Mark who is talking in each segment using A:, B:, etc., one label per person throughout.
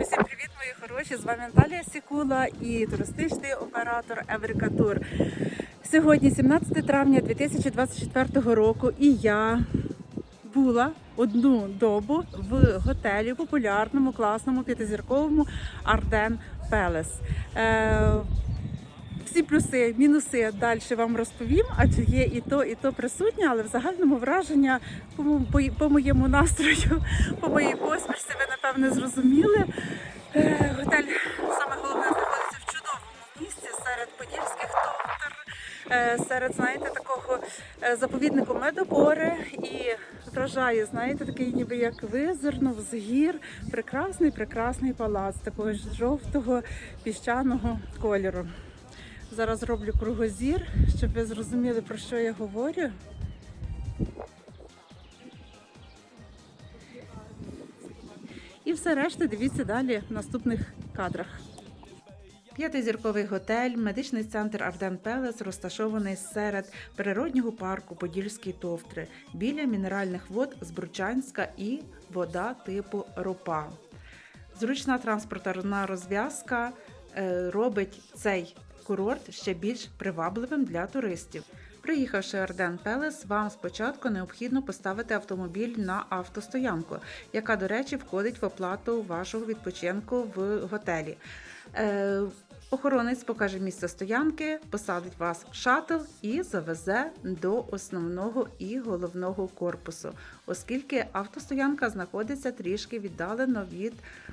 A: Усім привіт, мої хороші! З вами Наталія Сікула і туристичний оператор Еврика Тур. Сьогодні 17 травня 2024 року, і я була одну добу в готелі популярному, класному, п'ятизірковому Арден Пелес. Всі плюси, мінуси далі вам розповім, адже є і то, і то присутнє, але в загальному враження по моєму настрою, по моїй посмішці, ви напевне зрозуміли. Е, Готель саме головне знаходиться в чудовому місці серед подільських товтер, е, серед, знаєте, такого е, заповіднику медобори і вражає, знаєте, такий ніби як визирнув з гір. Прекрасний, прекрасний палац такого ж жовтого піщаного кольору. Зараз роблю кругозір, щоб ви зрозуміли, про що я говорю. І все решта дивіться далі в наступних кадрах. П'ятизірковий готель, медичний центр Арден Пелес розташований серед природнього парку Подільські товтри біля мінеральних вод Збручанська і вода типу ропа. Зручна транспортна розв'язка е, робить цей курорт ще більш привабливим для туристів. Приїхавши в Арден Пелес, вам спочатку необхідно поставити автомобіль на автостоянку, яка, до речі, входить в оплату вашого відпочинку в готелі. Е, Охоронець покаже місце стоянки, посадить вас в шатл і завезе до основного і головного корпусу, оскільки автостоянка знаходиться трішки віддалено від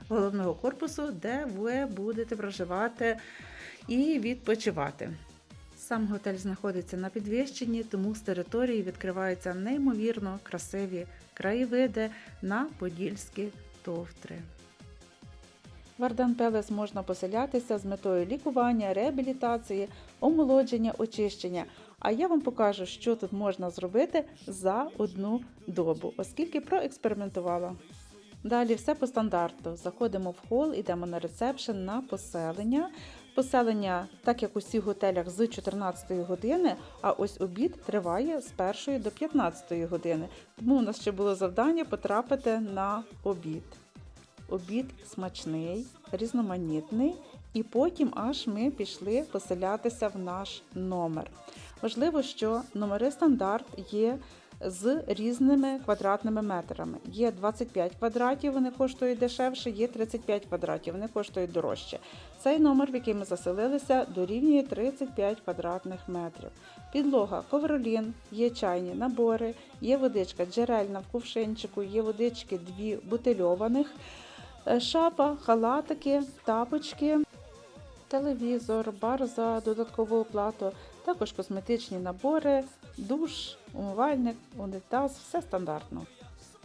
A: головного корпусу, де ви будете проживати і відпочивати. Сам готель знаходиться на підвищенні, тому з території відкриваються неймовірно красиві краєвиди на подільські товтри. В Ардан Пелес можна поселятися з метою лікування, реабілітації, омолодження, очищення. А я вам покажу, що тут можна зробити за одну добу, оскільки проекспериментувала. Далі все по стандарту. Заходимо в хол, йдемо на ресепшн на поселення. Поселення, так як у готелях, з 14 години, а ось обід триває з 1 до 15 години. Тому у нас ще було завдання потрапити на обід. Обід смачний, різноманітний, і потім аж ми пішли поселятися в наш номер. Важливо, що номери стандарт є з різними квадратними метрами. Є 25 квадратів, вони коштують дешевше, є 35 квадратів, вони коштують дорожче. Цей номер, в який ми заселилися, дорівнює 35 квадратних метрів. Підлога ковролін, є чайні набори, є водичка джерельна в кувшинчику, є водички дві бутильованих, е, шафа, халатики, тапочки, телевізор, бар за додаткову оплату, також косметичні набори, душ, умивальник, унітаз, все стандартно.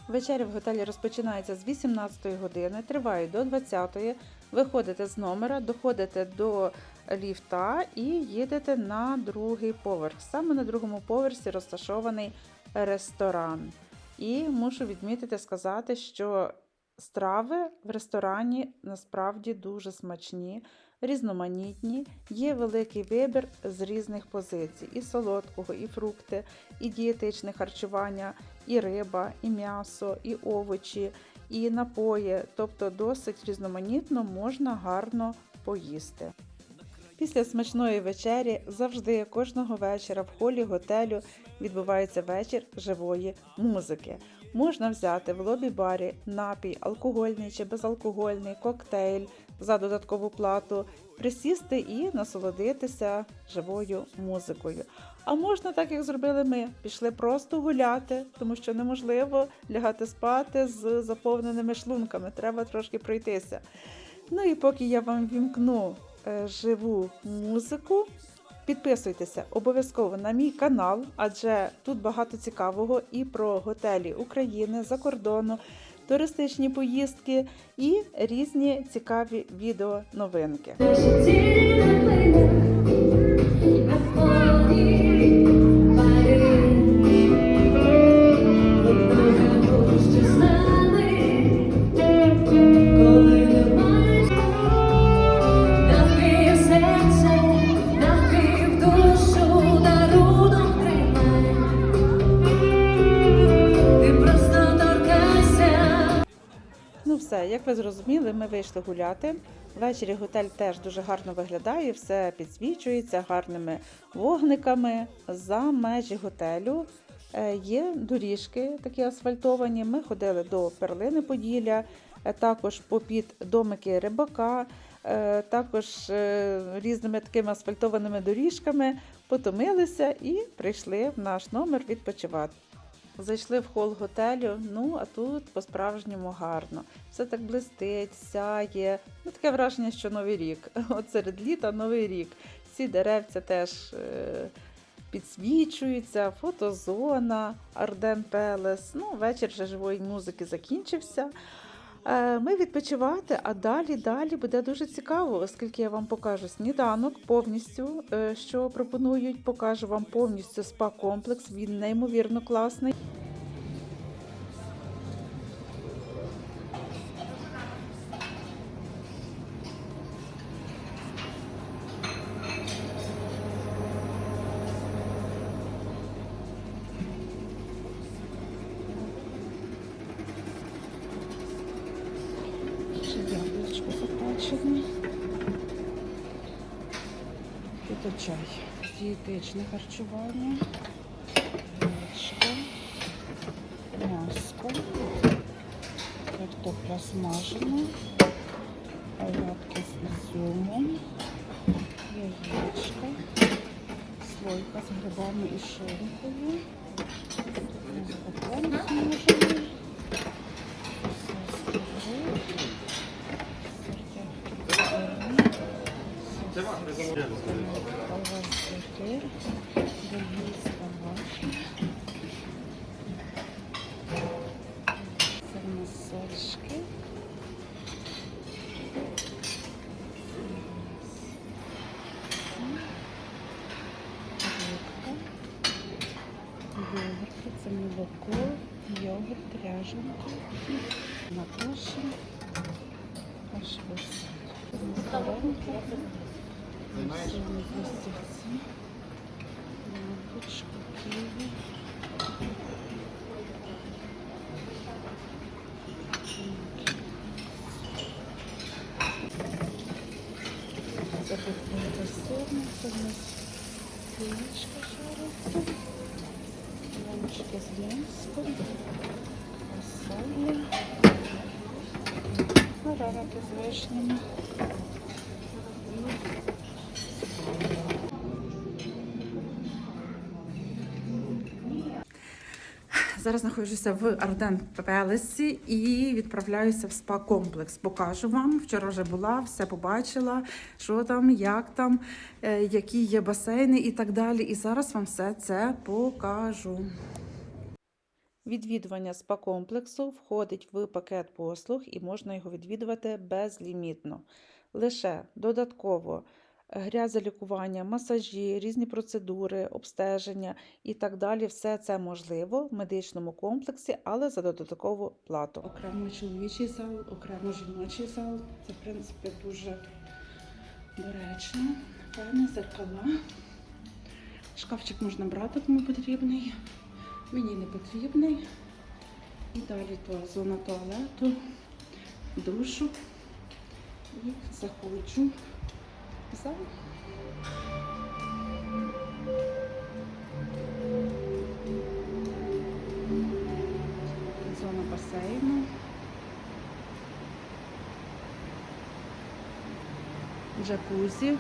A: Вечеря в готелі розпочинається з 18 години, триває до 20. Виходите з номера, доходите до ліфта і їдете на другий поверх. Саме на другому поверсі розташований ресторан. І мушу відмітити сказати, що страви в ресторані насправді дуже смачні, різноманітні. Є великий вибір з різних позицій: і солодкого, і фрукти, і дієтичне харчування, і риба, і м'ясо, і овочі, і напої. Тобто досить різноманітно можна гарно поїсти. Після смачної вечері завжди кожного вечора в холі готелю відбувається вечір живої музики. Можна взяти в лобі-барі напій алкогольний чи безалкогольний, коктейль за додаткову плату, присісти і насолодитися живою музикою. А можна, так як зробили ми, пішли просто гуляти, тому що неможливо лягати спати з заповненими шлунками, треба трошки пройтися. Ну і поки я вам вімкну е, живу музику, підписуйтеся обов'язково на мій канал, адже тут багато цікавого і про готелі України за кордону, туристичні поїздки і різні цікаві відео новинки.
B: Як ви зрозуміли, ми вийшли гуляти. Ввечері готель теж дуже гарно виглядає, все підсвічується гарними вогниками. За межі готелю е, є доріжки такі асфальтовані. Ми ходили до перлини Поділля, е, також попід домики рибака, е, також різними такими асфальтованими доріжками потомилися і прийшли в наш номер відпочивати. Зайшли в хол готелю, ну а тут по-справжньому гарно. Все так блистить, сяє. Ну, таке враження, що новий рік. От серед літа новий рік. Всі деревця теж е, підсвічуються, фотозона, Арден Пелес. Ну, вечір вже живої музики закінчився. Е, Ми відпочивати, а далі далі буде дуже цікаво, оскільки я вам покажу сніданок повністю, е, що пропонують. Покажу вам повністю спа-комплекс. Він неймовірно класний. Дієтичне харчування. Яєчко. М'яско. Картопля смажена. Оладки з ізюмом. Яєчко. Слойка з грибами і шинкою. Бекон смажений. Сосиски гриб. Сир, Це молоко, йогурт, ряженка, наташа, кашвес. Коронка, Сьогодні пластівці, яблучко, ківі. Це тут це в нас яєчко жариться, лямочки з м'яском, фасоля, вареники з вишнями. Зараз знаходжуся в Арден Пелесі і відправляюся в спа-комплекс. Покажу вам. Вчора вже була, все побачила, що там, як там, е, які є басейни і так далі. І зараз вам все це покажу. Відвідування спа-комплексу входить в пакет послуг і можна його відвідувати безлімітно. Лише додатково грязелікування, масажі, різні процедури, обстеження і так далі. Все це можливо в медичному комплексі, але за додаткову плату. Окремо чоловічий зал, окремо жіночий зал. Це, в принципі, дуже доречно. Певне зеркала. Шкафчик можна брати, кому потрібний. Мені не потрібний. І далі зона туалету, душу. І заходжу в. Зона басейну. Джакузі.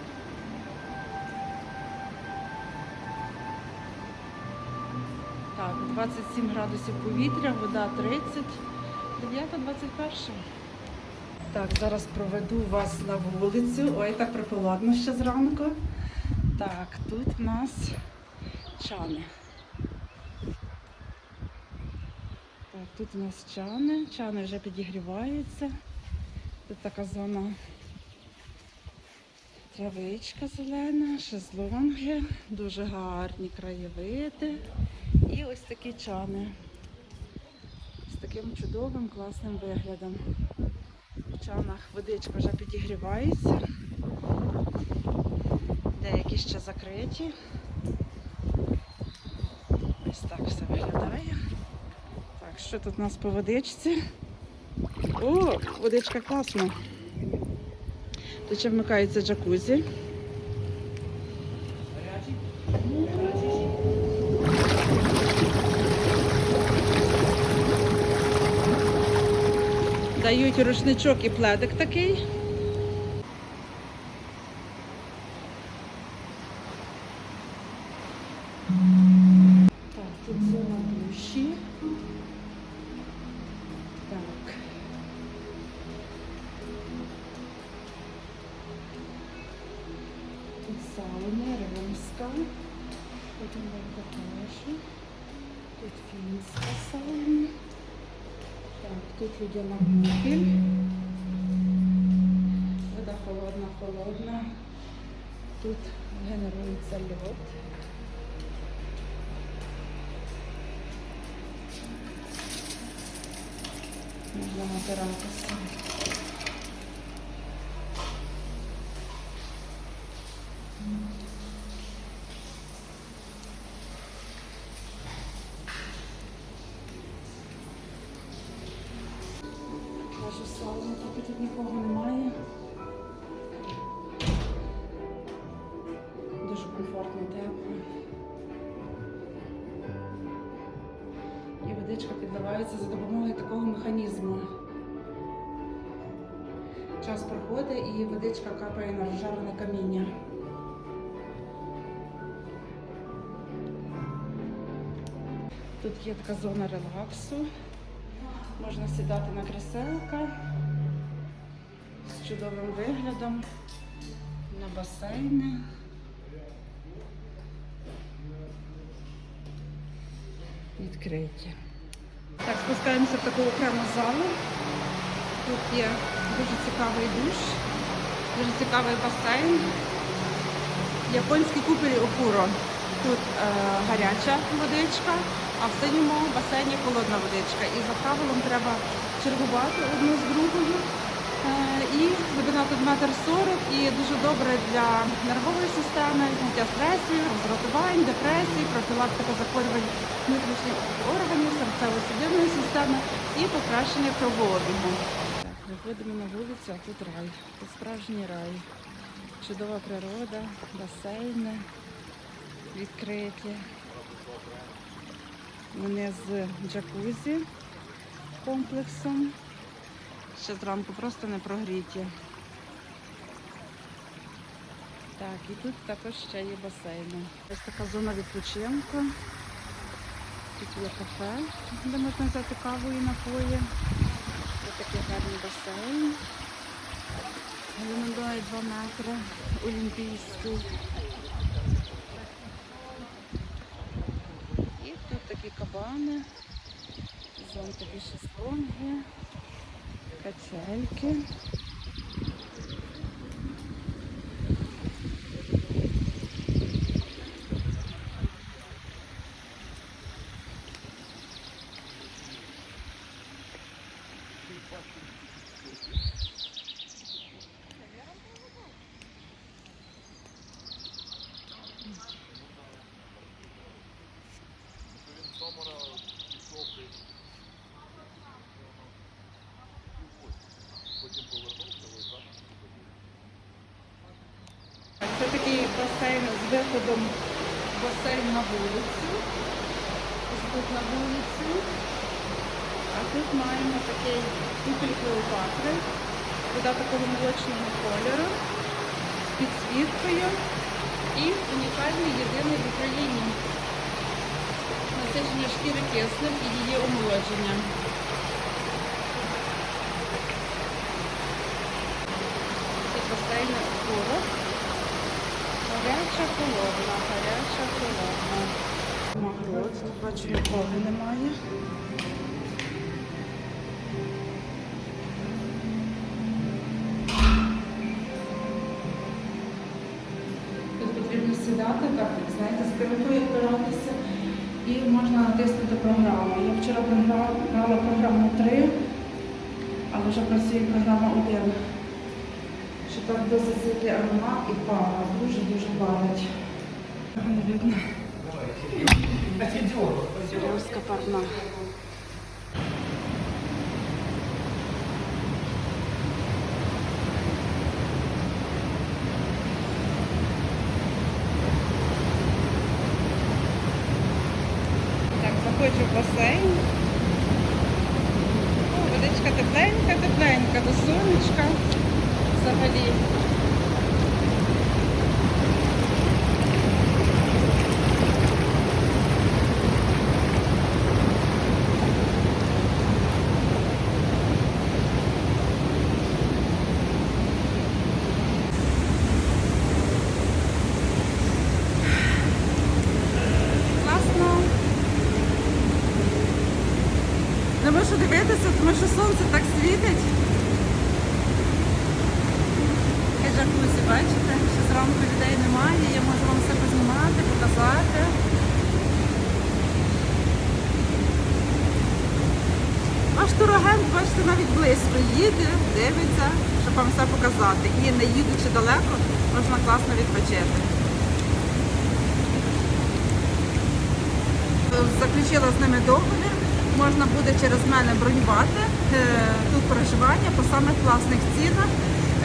B: Так, 27 градусів повітря, вода 30, 9 21. Так, зараз проведу вас на вулицю. Ой, так прохолодно ще зранку. Так, тут в нас чани. Так, тут у нас чани. Чани вже підігріваються. Тут така зона травичка зелена, шезлонги, дуже гарні краєвиди. І ось такі чани з таким чудовим класним виглядом. Чанах водичка вже підігрівається. Деякі ще закриті. Ось так все виглядає. Так, що тут у нас по водичці? О, водичка класна. Тут ще вмикається джакузі. Дають рушничок і пледик такий. Холодна. Тут генерується льод. Можна натиратися. Час проходить і водичка капає на розжарене каміння. Тут є така зона релаксу. Можна сідати на кріселка з чудовим виглядом на басейни. Відкриті. Так, спускаємося в таку окрему залу. Тут є дуже цікавий душ, дуже цікавий басейн. Японський купель Окуро. Тут е, гаряча водичка, а в синьому басейні холодна водичка. І за правилом треба чергувати одну з другою. Е, і глибина тут метр сорок і дуже добре для нервової системи, зняття стресів, роздратувань, депресій, профілактика захворювань внутрішніх органів, серцево-судинної системи і покращення кровообігу. Виходимо на вулицю, а тут рай. Тут справжній рай. Чудова природа, басейни відкриті. Вони з джакузі комплексом. Ще зранку просто не прогріті. Так, і тут також ще є басейни. Ось така зона відпочинку. Тут є кафе, де можна взяти каву і напої. Такий гарний басейн. Глибиною 2 метри. Олімпійський. І тут такі кабани, зонтові шезлонги, качельки. Це такий басейн з виходом басейн на вулицю. Ось тут на вулицю. А тут маємо такий купель Клеопатри. Вода такого молочного кольору з підсвіткою і унікальний єдиний в Україні. Насичення шкіри киснем і її омолодження. Тут басейн скоро. Гаряча холодна, гаряча холодна. Магрот, бачу, нікого немає. Тут потрібно сідати, так, знаєте, з і можна натиснути програму. Я вчора програла, грала програму 3, але вже працює програма 1. Що так досить світлий аромат і пара. Дуже-дуже парить. Не видно. Серйозка О, Водичка тепленька, тепленька, до сонечка взагалі. І бачите, що зранку людей немає, я можу вам все познімати, показати. Ваш турагент, бачите, навіть близько їде, дивиться, щоб вам все показати. І не їдучи далеко, можна класно відпочити. заключила з ними договір. Можна буде через мене бронювати е, тут проживання по самих класних цінах.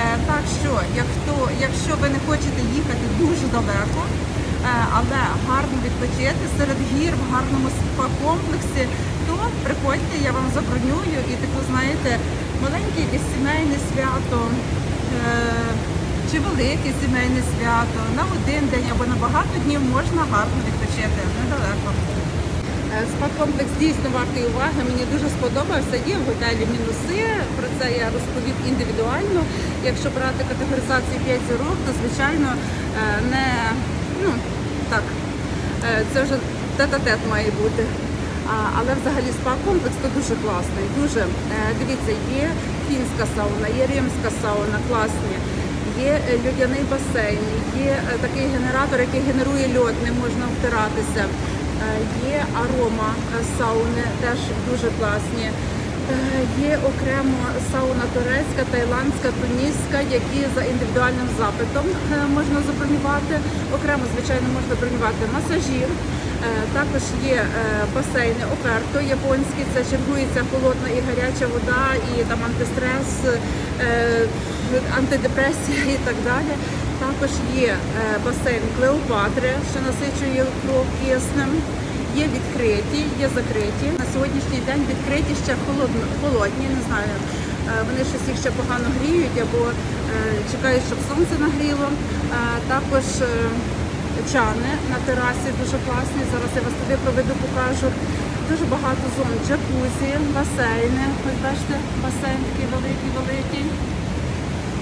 B: Е, так що, якщо, якщо ви не хочете їхати дуже далеко, е, але гарно відпочити серед гір в гарному спа-комплексі, то приходьте, я вам забронюю і таку, знаєте, маленьке якесь сімейне свято. е, Чи велике сімейне свято на один день або на багато днів можна гарно відпочити недалеко. Е, Спа-комплекс дійсно вартий уваги. Мені дуже сподобався. Є в готелі мінуси. Про це я розповів індивідуально. Якщо брати категоризацію 5 зірок, то звичайно е, не ну так, е, це вже тет-а-тет має бути. Але взагалі спа-комплекс то дуже класний. Дуже дивіться, є фінська сауна, є римська сауна, класні. Є людяний басейн, є такий генератор, який генерує льод, не можна втиратися. Е, Є арома е, сауни, теж дуже класні. Е, Є окремо сауна турецька, тайландська, туніська, які за індивідуальним запитом можна забронювати. Окремо, звичайно, можна бронювати масажі. Також є басейни оперто японські, це чергується холодна і гаряча вода, і там антистрес, антидепресія і так далі. Також є е, басейн Клеопатри, що насичує кров киснем. Є відкриті, є закриті. На сьогоднішній день відкриті ще холодні, не знаю. е, Вони щось їх ще погано гріють або е, чекають, щоб сонце нагріло. Також чани на терасі дуже класні. Зараз я вас туди проведу, покажу. Дуже багато зон джакузі, басейни. Ось бачите, басейн такий великий, великий.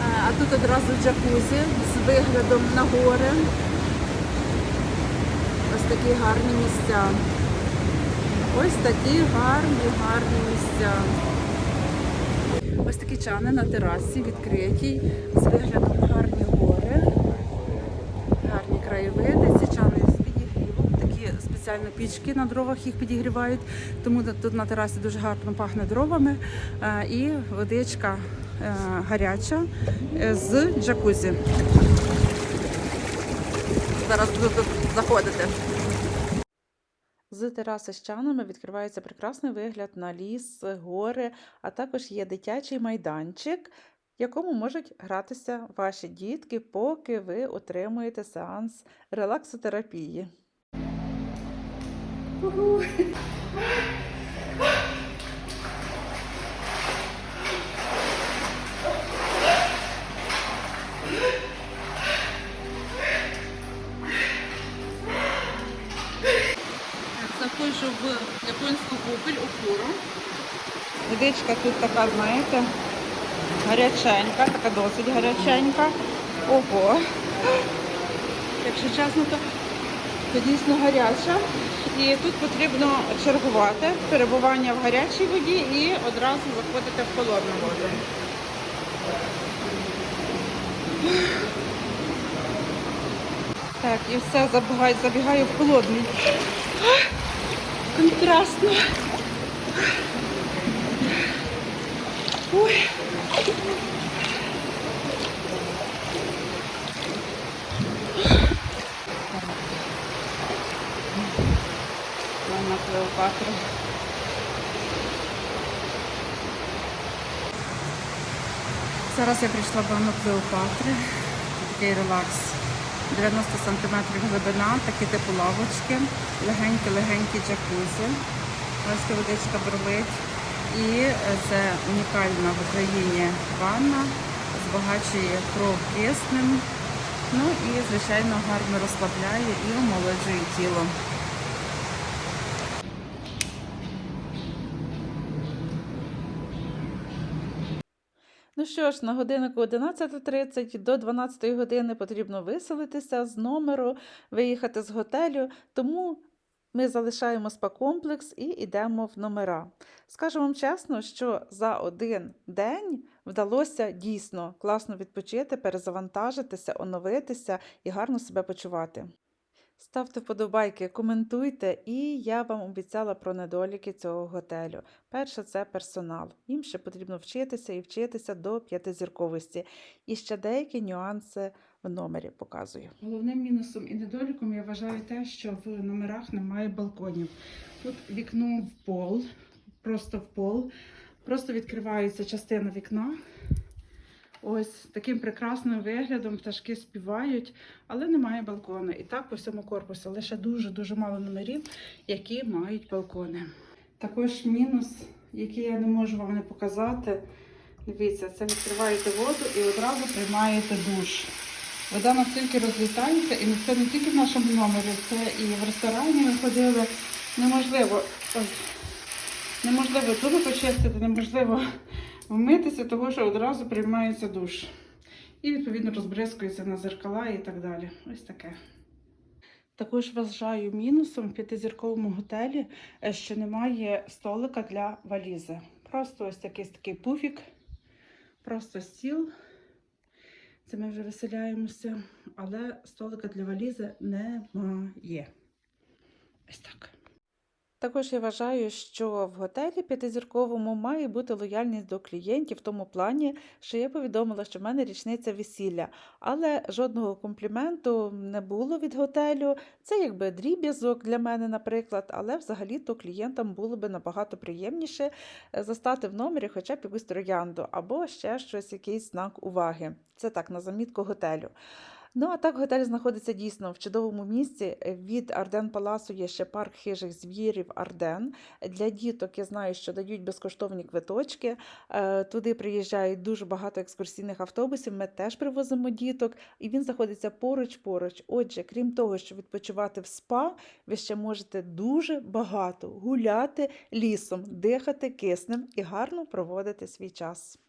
B: Е, А тут одразу джакузі виглядом на гори. Ось такі гарні місця. Ось такі гарні, гарні місця. Ось такі чани на терасі відкриті, з виглядом гарні гори, гарні краєвиди. Ці чани з підігрівом, такі спеціально пічки на дровах їх підігрівають, тому тут на терасі дуже гарно пахне дровами. Е, І водичка гаряча е, з джакузі. Зараз буду тут заходити. З тераси з чанами відкривається прекрасний вигляд на ліс, гори, а також є дитячий майданчик, в якому можуть гратися ваші дітки, поки ви отримуєте сеанс релаксотерапії. В японську купель Окуру. Водичка тут така, знаєте, гаряченька, така досить гаряченька. Ого. Якщо чесно, то, то дійсно гаряча. І тут потрібно чергувати перебування в гарячій воді і одразу заходити в холодну воду. Так, і все, забігаю, забігаю в холодний. Контрастно. Ой. Ванна Клеопатра. Зараз я прийшла в ванну Клеопатри. Такий релакс. 90 см глибина, такі типу лавочки, легенькі-легенькі джакузі. Ось водичка бурлить.
A: І це унікальна в Україні ванна, збагачує кров киснем. Ну і, звичайно, гарно розслабляє і омолоджує тіло. Що ж, на годиннику 11.30 до 12 години потрібно виселитися з номеру, виїхати з готелю, тому ми залишаємо спа-комплекс і йдемо в номера. Скажу вам чесно, що за один день вдалося дійсно класно відпочити, перезавантажитися, оновитися і гарно себе почувати. Ставте вподобайки, коментуйте, і я вам обіцяла про недоліки цього готелю. Перше це персонал. Їм ще потрібно вчитися і вчитися до п'ятизірковості. І ще деякі нюанси в номері показую. Головним мінусом і недоліком я вважаю те, що в номерах немає балконів. Тут вікно в пол, просто в пол, просто відкривається частина вікна. Ось таким прекрасним виглядом пташки співають, але немає балкону. І так по всьому корпусу. Лише дуже-дуже мало номерів, які мають балкони. Також мінус, який я не можу вам не показати. Дивіться, це відкриваєте воду і одразу приймаєте душ. Вода настільки розлітається, і це не тільки в нашому номері, це і в ресторані ми ходили. Неможливо, ой, неможливо зуби почистити, неможливо вмитися, того що одразу приймається душ. І, відповідно, розбризкується на зеркала і так далі. Ось таке. Також вважаю мінусом в п'ятизірковому готелі, е, що немає столика для валізи. Просто ось такий такий пуфік, просто стіл. Це ми вже виселяємося, але столика для валізи немає. Ось так. Також я вважаю, що в готелі п'ятизірковому має бути лояльність до клієнтів в тому плані, що я повідомила, що в мене річниця весілля, але жодного компліменту не було від готелю. Це якби дріб'язок для мене, наприклад, але взагалі-то клієнтам було би набагато приємніше е, застати в номері хоча б якусь троянду або ще щось, якийсь знак уваги. Це так, на замітку готелю. Ну, а так готель знаходиться дійсно в чудовому місці. Від Арден Паласу є ще парк хижих звірів Арден. Для діток я знаю, що дають безкоштовні квиточки. Е, Туди приїжджають дуже багато екскурсійних автобусів. Ми теж привозимо діток, і він знаходиться поруч-поруч. Отже, крім того, що відпочивати в спа, ви ще можете дуже багато гуляти лісом, дихати киснем і гарно проводити свій час.